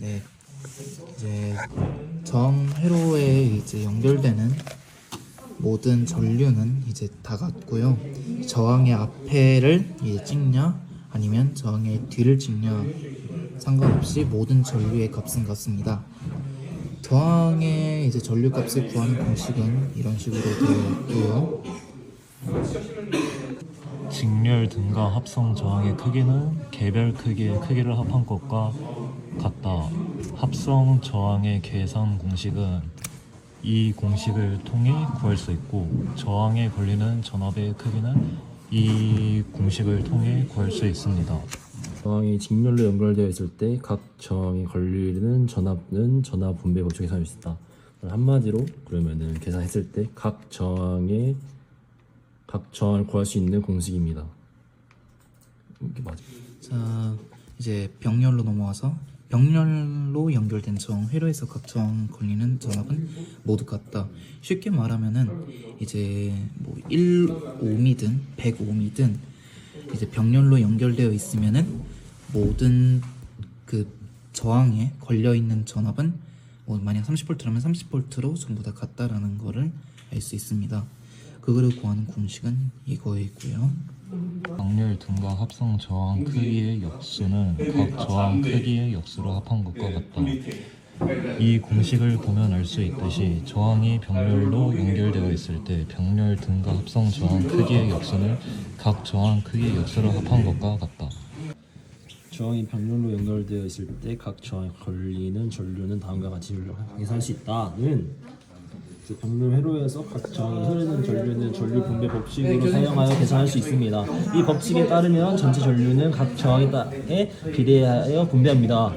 네. 이제 정 회로에 이제 연결되는 모든 전류는 이제 다 같고요. 저항의 앞에를 이제 찍냐 아니면 저항의 뒤를 찍냐 상관없이 모든 전류의 값은 같습니다. 저항의 이제 전류 값을 구하는 공식은 이런 식으로 되어 있고요. 직렬 등과 합성 저항의 크기는 개별 크기의 크기를 합한 것과 같다. 합성 저항의 계산 공식은 이 공식을 통해 구할 수 있고 저항에 걸리는 전압의 크기는 이 공식을 통해 구할 수 있습니다. 저항이 직렬로 연결되어 있을 때 각 저항에 걸리는 전압은 전압 분배 법칙에 계산할 수 있다. 한마디로 그러면은 계산했을 때 각 저항의 각 저항을 구할 수 있는 공식입니다. 이게 맞아. 자 이제 병렬로 넘어와서 병렬로 연결된 저항 회로에서 각 저항 걸리는 전압은 모두 같다. 쉽게 말하면은 이제 뭐 1ohm이든 100ohm이든 이제 병렬로 연결되어 있으면은 모든 그 저항에 걸려 있는 전압은 뭐 만약 30V라면 30V로 전부 다 같다라는 거를 알 수 있습니다. 그거를 구하는 공식은 이거이고요. 방렬 등과 합성 저항 크기의 역수는 각 저항 크기의 역수로 합한 것과 같다. 이 공식을 보면 알 수 있듯이 저항이 병렬로 연결되어 있을 때 병렬 등과 합성 저항 크기의 역수는 각 저항 크기의 역수로 합한 것과 같다. 저항이 병렬로 연결되어 있을 때 각 저항에 걸리는 전류는 다음과 같이 계산할 수 있다는 그 병렬 회로에서 각 저항에 흐르는 전류는 전류 분배 법칙으로 사용하여 계산할 수 있습니다. 이 법칙에 따르면 전체 전류는 각 저항에 에 비례하여 분배합니다.